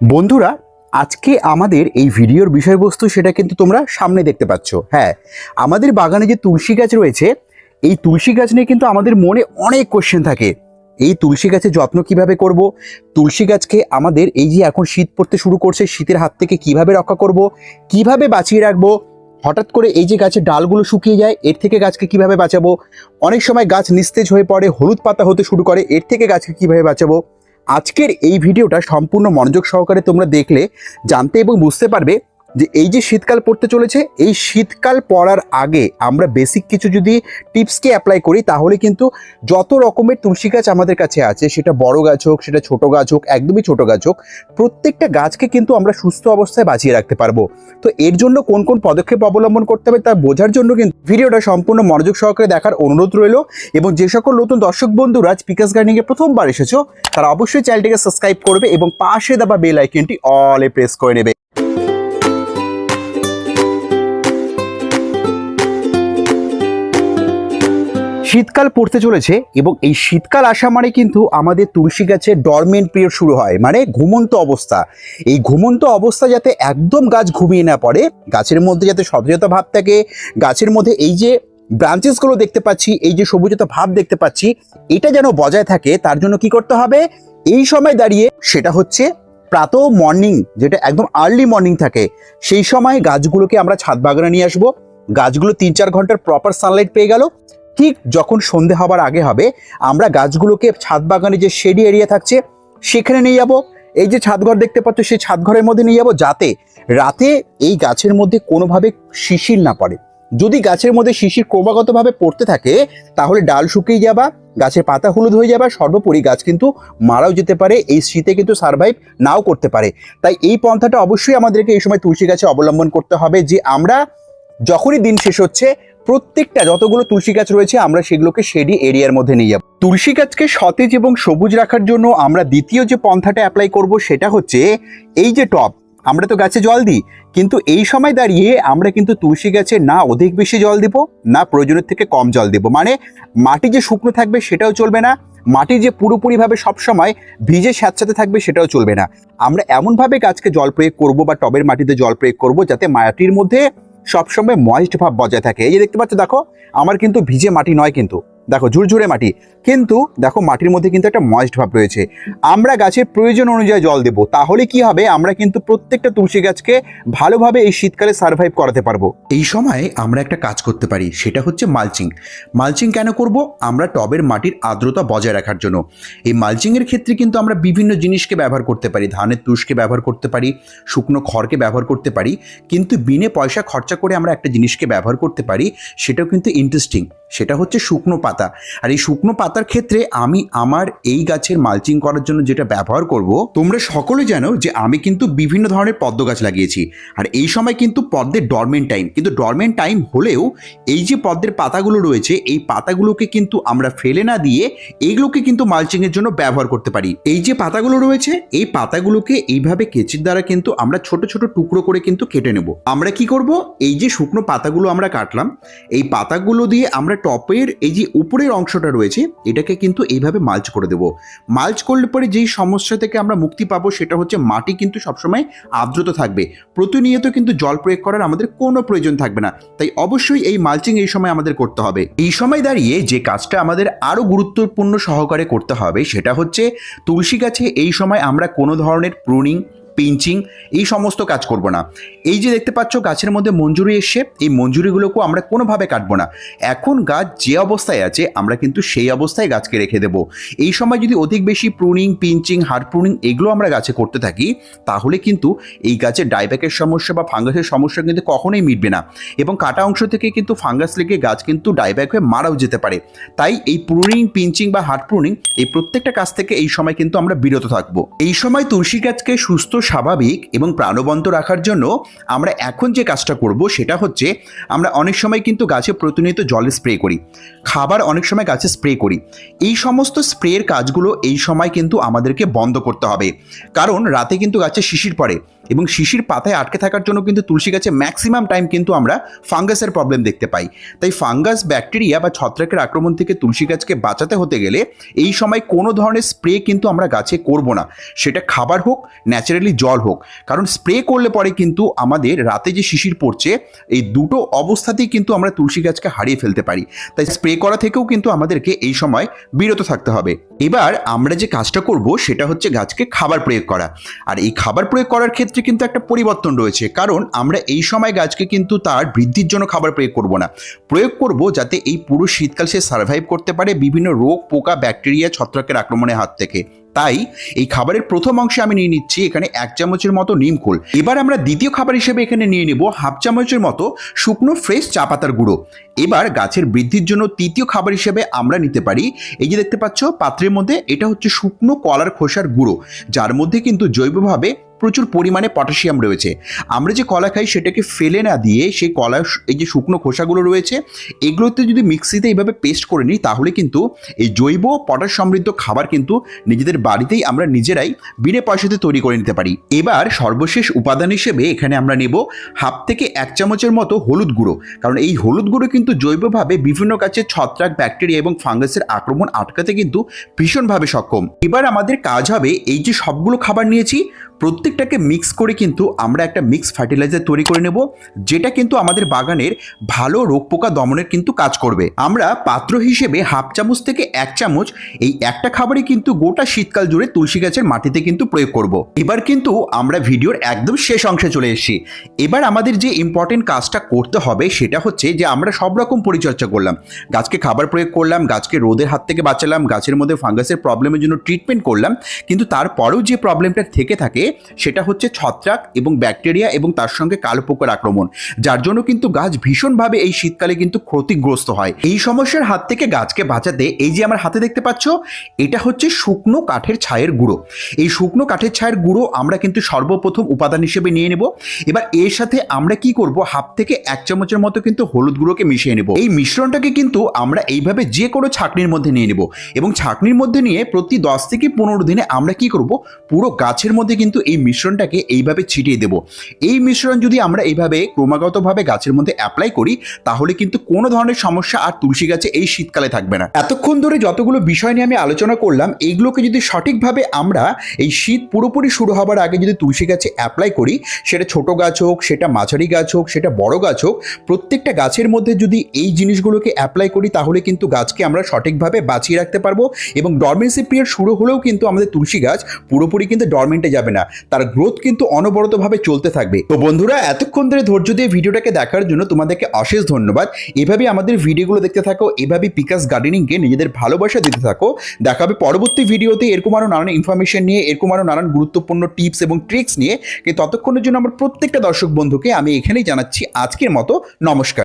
বন্ধুরা, আজকে আমাদের এই ভিডিওর বিষয়বস্তু সেটা কিন্তু তোমরা সামনে দেখতে পাচ্ছ। হ্যাঁ আমাদের বাগানে যে তুলসী গাছ রয়েছে, এই তুলসী গাছ নিয়ে কিন্তু আমাদের মনে অনেক কোশ্চেন থাকে। এই তুলসী গাছের যত্ন কীভাবে করব? তুলসী গাছকে আমাদের এই যে এখন শীত পড়তে শুরু করছে, শীতের হাত থেকে কীভাবে রক্ষা করব? কীভাবে বাঁচিয়ে রাখব? হঠাৎ করে এই যে গাছের ডালগুলো শুকিয়ে যায়, এর থেকে গাছকে কীভাবে বাঁচাবো? অনেক সময় গাছ নিস্তেজ হয়ে পড়ে, হলুদ পাতা হতে শুরু করে, এর থেকে গাছকে কীভাবে বাঁচাবো? আজকের এই ভিডিওটা সম্পূর্ণ মনোযোগ সহকারে তোমরা দেখলে জানতে এবং বুঝতে পারবে যে এই যে শীতকাল পড়তে চলেছে, এই শীতকাল পড়ার আগে আমরা বেসিক কিছু যদি টিপসকে অ্যাপ্লাই করি, তাহলে কিন্তু যত রকমের তুলসী গাছ আমাদের কাছে আছে, সেটা বড় গাছ হোক, সেটা ছোট গাছ হোক, একদমই ছোট গাছ হোক, প্রত্যেকটা গাছকে কিন্তু আমরা সুস্থ অবস্থায় বাঁচিয়ে রাখতে পারব। তো এর জন্য কোন কোন পদক্ষেপ অবলম্বন করতে হবে, তা বোঝার জন্য কিন্তু ভিডিওটা সম্পূর্ণ মনোযোগ সহকারে দেখার অনুরোধ রইল। এবং যে সকল নতুন দর্শক বন্ধুরা পিকাস গার্ডেনিংয়ে প্রথমবার এসেছ, তারা অবশ্যই চ্যানেলটিকে সাবস্ক্রাইব করবে এবং পাশে দেওয়া বেল আইকনটি অলে প্রেস করে নেবে। শীতকাল পড়তে চলেছে এবং এই শীতকাল আসা মানে কিন্তু আমাদের তুলসী গাছের ডরমেন্ট পিরিয়ড শুরু হয় মানে ঘুমন্ত অবস্থা। এই ঘুমন্ত অবস্থা যাতে একদম গাছ ঘুমিয়ে না পড়ে, গাছের মধ্যে যাতে সতেজতা ভাব থাকে, গাছের মধ্যে এই যে ব্রাঞ্চেসগুলো দেখতে পাচ্ছি, এই যে সবুজতা ভাব দেখতে পাচ্ছি, এটা যেন বজায় থাকে, তার জন্য কি করতে হবে? এই সময় দাঁড়িয়ে সেটা হচ্ছে প্রাত মর্নিং যেটা একদম আর্লি মর্নিং থাকে, সেই সময় গাছগুলোকে আমরা ছাদ বাগানে নিয়ে আসব। গাছগুলো তিন চার ঘণ্টার প্রপার সানলাইট পেয়ে গেল ঠিক যখন সন্ধে হবার আগে হবে, আমরা গাছগুলোকে ছাদ বাগানে যে শেডি এরিয়া থাকছে, সেখানে নিয়ে যাব। এই যে ছাদঘর দেখতে পাচ্ছ, সেই ছাদঘরের মধ্যে নিয়ে যাব যাতে রাতে এই গাছের মধ্যে কোনোভাবে শিশির না পড়ে। যদি গাছের মধ্যে শিশির ক্রমাগতভাবে পড়তে থাকে, তাহলে ডাল শুকিয়ে যাবা, গাছের পাতা হলুদ হয়ে যাবে, সর্বোপরি গাছ কিন্তু মারাও যেতে পারে, এই শীতে কিন্তু সার্ভাইভ নাও করতে পারে। তাই এই পন্থাটা অবশ্যই আমাদেরকে এই সময় তুলসী গাছে অবলম্বন করতে হবে যে আমরা যখনই দিন শেষ হচ্ছে প্রত্যেকটা যতগুলো তুলসী গাছ রয়েছে, আমরা সেগুলোকে শেডি এরিয়ার মধ্যে নিয়ে যাব। তুলসী গাছকে সতেজ এবং সবুজ রাখার জন্য আমরা দ্বিতীয় যে পন্থাটা অ্যাপ্লাই করব সেটা হচ্ছে, এই যে টব আমরা তো গাছে জল দিই, কিন্তু এই সময় দাঁড়িয়ে আমরা কিন্তু তুলসী গাছে না অধিক বেশি জল দিব, না প্রয়োজনের থেকে কম জল দেব। মানে মাটি যে শুকনো থাকবে সেটাও চলবে না, মাটি যে পুরোপুরিভাবে সবসময় ভিজে স্যাঁতসাথে থাকবে সেটাও চলবে না। আমরা এমনভাবে গাছকে জল প্রয়োগ করব বা টবের মাটিতে জল প্রয়োগ করব যাতে মাটির মধ্যে সবসময় ময়েস্ট ভাব বজায় থাকে। এই যে দেখতে পাচ্ছ, দেখো, আমার কিন্তু ভিজে মাটি নয় কিন্তু। দেখো, ঝুরঝুরে মাটি। কিন্তু দেখো, মাটির মধ্যে কিন্তু একটা ময়েস্ট ভাব রয়েছে। আমরা গাছের প্রয়োজন অনুযায়ী জল দেব। তাহলে কি হবে? আমরা কিন্তু প্রত্যেকটা তুলসী গাছকে ভালোভাবে এই শীতকালে সার্ভাইভ করাতে পারব। এই সময়ে আমরা একটা কাজ করতে পারি, সেটা হচ্ছে মালচিং মালচিং কেন করব? আমরা টবের মাটির আর্দ্রতা বজায় রাখার জন্য। এই মালচিংয়ের ক্ষেত্রে কিন্তু আমরা বিভিন্ন জিনিসকে ব্যবহার করতে পারি। ধানের তুষকে ব্যবহার করতে পারি, শুকনো খড়কে ব্যবহার করতে পারি। কিন্তু বিনে পয়সা খরচা করে আমরা একটা জিনিসকে ব্যবহার করতে পারি, সেটাও কিন্তু ইন্টারেস্টিং সেটা হচ্ছে শুকনো পাতা। আর এই শুকনো পাতার ক্ষেত্রে আমি আমার এই গাছের মালচিং করার জন্য যেটা ব্যবহার করব, তোমরা সকলে জানো যে আমি কিন্তু বিভিন্ন ধরনের পদ্ম গাছ লাগিয়েছি। আর এই সময় কিন্তু পদ্মের ডরমেন্ট টাইম কিন্তু ডরমেন্ট টাইম হলেও এই যে পদ্মের পাতাগুলো রয়েছে, এই পাতাগুলোকে কিন্তু আমরা ফেলে না দিয়ে এইগুলোকে কিন্তু মালচিংয়ের জন্য ব্যবহার করতে পারি। এই যে পাতাগুলো রয়েছে, এই পাতাগুলোকে এইভাবে কেচির দ্বারা কিন্তু আমরা ছোট ছোট টুকরো করে কিন্তু কেটে নেব। আমরা কি করব? এই যে শুকনো পাতাগুলো আমরা কাটলাম, এই পাতাগুলো দিয়ে আমরা টপের এই যে উপরের অংশটা রয়েছে, এটাকে কিন্তু এইভাবে মালচ করে দেব। মালচ করলে পরে যেই সমস্যা থেকে আমরা মুক্তি পাবো, সেটা হচ্ছে মাটি কিন্তু সবসময় আর্দ্রতা থাকবে। প্রতিনিয়ত কিন্তু জল প্রয়োগ করার আমাদের কোনো প্রয়োজন থাকবে না। তাই অবশ্যই এই মালচিং এই সময় আমাদের করতে হবে। এই সময় দাঁড়িয়ে যে কাজটা আমাদের আরও গুরুত্বপূর্ণ সহকারে করতে হবে, সেটা হচ্ছে তুলসী গাছে এই সময় আমরা কোনো ধরনের প্রুনিং পিঞ্চিং, এই সমস্ত কাজ করব না। এই যে দেখতে পাচ্ছ গাছের মধ্যে মঞ্জুরি এসে এই মঞ্জুরিগুলোকেও আমরা কোনোভাবে কাটবো না। এখন গাছ যে অবস্থায় আছে, আমরা কিন্তু সেই অবস্থায় গাছকে রেখে দেব। এই সময় যদি অধিক বেশি প্রুনিং পিঞ্চিং হার্ড প্রুনিং এগুলো আমরা গাছে করতে থাকি, তাহলে কিন্তু এই গাছের ডাইব্যাকের সমস্যা বা ফাঙ্গাসের সমস্যা কিন্তু কখনোই মিটবে না। এবং কাটা অংশ থেকে কিন্তু ফাঙ্গাস লেগে গাছ কিন্তু ডাইব্যাক হয়ে মারাও যেতে পারে। তাই এই প্রুনিং পিঞ্চিং বা হার্ড প্রুনিং এই প্রত্যেকটা কাজ থেকে এই সময় কিন্তু আমরা বিরত থাকব। এই সময় তুলসী গাছকে সুস্থ স্বাভাবিক এবং প্রাণবন্ত রাখার জন্য আমরা এখন যে কাজটা করব সেটা হচ্ছে আমরা অনেক সময় কিন্তু গাছে প্রতিনিয়ত জল স্প্রে করি, খাবার অনেক সময় গাছে স্প্রে করি। এই সমস্ত স্প্রের কাজগুলো এই সময় কিন্তু আমাদেরকে বন্ধ করতে হবে। কারণ রাতে কিন্তু গাছে শিশির পড়ে। এবং শিশির পাতায় আটকে থাকার জন্য কিন্তু তুলসী গাছে ম্যাক্সিমাম টাইম কিন্তু আমরা ফাঙ্গাসের প্রবলেম দেখতে পাই। তাই ফাঙ্গাস, ব্যাকটেরিয়া বা ছত্রাকের আক্রমণ থেকে তুলসী গাছকে বাঁচাতে হতে গেলে এই সময় কোনো ধরনের স্প্রে কিন্তু আমরা গাছে করব না। সেটা খাবার হোক ন্যাচারালি জল হোক। কারণ স্প্রে করলে পরে কিন্তু আমাদের রাতে যে শিশির পড়ছে, এই দুটো অবস্থাতেই কিন্তু আমরা তুলসী গাছকে হারিয়ে ফেলতে পারি। তাই স্প্রে করা থেকেও কিন্তু আমাদেরকে এই সময় বিরত থাকতে হবে। এবার আমরা যে কাজটা করব, সেটা হচ্ছে গাছকে খাবার প্রয়োগ করা। আর এই খাবার প্রয়োগ করার ক্ষেত্রে কিন্তু একটা পরিবর্তন রয়েছে। কারণ আমরা এই সময় গাছকে কিন্তু তার বৃদ্ধির জন্য খাবার প্রয়োগ করব না। প্রয়োগ করব যাতে এই পুরো শীতকাল সে সার্ভাইভ করতে পারে বিভিন্ন রোগ, পোকা ব্যাকটেরিয়া ছত্রাকের আক্রমণের হাত থেকে। তাই এই খাবারের প্রথম অংশে আমি নিয়ে নিচ্ছি এখানে এক চামচের মতো নিমখোল এবার আমরা দ্বিতীয় খাবার হিসেবে এখানে নিয়ে নেব হাফ চামচের মতো শুকনো ফ্রেশ চা পাতার গুঁড়ো। এবার গাছের বৃদ্ধির জন্য তৃতীয় খাবার হিসেবে আমরা নিতে পারি, এই যে দেখতে পাচ্ছ পাত্রের মধ্যে এটা হচ্ছে শুকনো কলার খোসার গুঁড়ো, যার মধ্যে কিন্তু জৈবভাবে প্রচুর পরিমাণে পটাশিয়াম রয়েছে। আমরা যে কলা খাই সেটাকে ফেলে না দিয়ে সেই কলার এই যে শুকনো খোসাগুলো রয়েছে, এগুলোতে যদি মিক্সিতে এইভাবে পেস্ট করে নিই তাহলে কিন্তু এই জৈব পটাশ সমৃদ্ধ খাবার কিন্তু নিজেদের বাড়িতেই আমরা নিজেরাই বিনে পয়সাতে তৈরি করে নিতে পারি। এবার সর্বশেষ উপাদান হিসেবে এখানে আমরা নেব হাফ থেকে এক চামচের মতো হলুদ গুঁড়ো। কারণ এই হলুদ গুঁড়ো কিন্তু জৈবভাবে বিভিন্ন গাছের ছত্রাক, ব্যাকটেরিয়া এবং ফাঙ্গাসের আক্রমণ আটকাতে কিন্তু ভীষণভাবে সক্ষম। এবার আমাদের কাজ হবে এই যে সবগুলো খাবার নিয়েছি প্রত্যেকটাকে মিক্স করে কিন্তু আমরা একটা মিক্স ফার্টিলাইজার তৈরি করে নেব, যেটা কিন্তু আমাদের বাগানের ভালো রোগ পোকা দমনের কিন্তু কাজ করবে। আমরা পাত্র হিসেবে হাফ চামচ থেকে এক চামচ এই একটা খাবারই কিন্তু গোটা শীতকাল জুড়ে তুলসী গাছের মাটিতে কিন্তু প্রয়োগ করব। এবার কিন্তু আমরা ভিডিওর একদম শেষ অংশে চলে এসেছি। এবার আমাদের যে ইম্পর্টেন্ট কাজটা করতে হবে সেটা হচ্ছে যে আমরা সব রকম পরিচর্যা করলাম। গাছকে খাবার প্রয়োগ করলাম, গাছকে রোদের হাত থেকে বাঁচালাম, গাছের মধ্যে ফাঙ্গাসের প্রবলেমের জন্য ট্রিটমেন্ট করলাম, কিন্তু তারপরেও যে প্রবলেমটা থেকে থাকে সেটা হচ্ছে ছত্রাক এবং ব্যাকটেরিয়া এবং তার সঙ্গে কালো পোকার আক্রমণ। যার জন্য কিন্তু গাছ ভীষণভাবে এই শীতকালে কিন্তু ক্ষতিগ্রস্ত হয়। এই সমস্যার হাত থেকে গাছকে বাঁচাতে এই যে আমার হাতে দেখতে পাচ্ছ, এটা হচ্ছে শুকনো কাঠের ছায়ের গুঁড়ো। এই শুকনো কাঠের ছায়ের গুঁড়ো আমরা কিন্তু সর্বপ্রথম উপাদান হিসেবে নিয়ে নেব। এবার এর সাথে আমরা কি করব, হাফ থেকে এক চামচের মতো কিন্তু হলুদ গুঁড়োকে মিশিয়ে নেব। এই মিশ্রণটাকে কিন্তু আমরা এইভাবে যে কোনো ছাকনির মধ্যে নিয়ে নেব এবং ছাকনির মধ্যে নিয়ে প্রতি দশ থেকে পনেরো দিনে আমরা কি করব, পুরো গাছের মধ্যে কিন্তু এই মিশ্রণটাকে এইভাবে ছিটিয়ে দেব। এই মিশ্রণ যদি আমরা এইভাবে ক্রমাগতভাবে গাছের মধ্যে অ্যাপ্লাই করি, তাহলে কিন্তু কোনো ধরনের সমস্যা আর তুলসী গাছে এই শীতকালে থাকবে না। এতক্ষণ ধরে যতগুলো বিষয় নিয়ে আমি আলোচনা করলাম, এইগুলোকে যদি সঠিকভাবে আমরা এই শীত পুরোপুরি শুরু হবার আগে যদি তুলসী গাছে অ্যাপ্লাই করি, সেটা ছোট গাছ হোক, সেটা মাঝারি গাছ হোক, সেটা বড় গাছ হোক, প্রত্যেকটা গাছের মধ্যে যদি এই জিনিসগুলোকে অ্যাপ্লাই করি, তাহলে কিন্তু গাছকে আমরা সঠিকভাবে বাঁচিয়ে রাখতে পারব এবং ডরমেন্সি পিরিয়ড শুরু হলেও কিন্তু আমাদের তুলসী গাছ পুরোপুরি কিন্তু ডরমেন্টে যাবে না। তার গ্রোথ কিন্তু অনবরতভাবে চলতে থাকবে। তো বন্ধুরা, এতক্ষণ ধরে ধৈর্য দিয়ে ভিডিওটাকে দেখার জন্য তোমাদেরকে অশেষ ধন্যবাদ। এভাবে আমাদের ভিডিওগুলো দেখতে থাকো এভাবে পিকাস গার্ডেনিংকে নিজেদের ভালোবাসা দিতে থাকো। দেখাবে পরবর্তী ভিডিওতে এরকম আরও নানান ইনফরমেশন নিয়ে, এরকম আরও নানান গুরুত্বপূর্ণ টিপস এবং ট্রিক্স নিয়ে। ততক্ষণের জন্য আমার প্রত্যেকটা দর্শক বন্ধুকে আমি এখানেই জানাচ্ছি আজকের মতো, নমস্কার।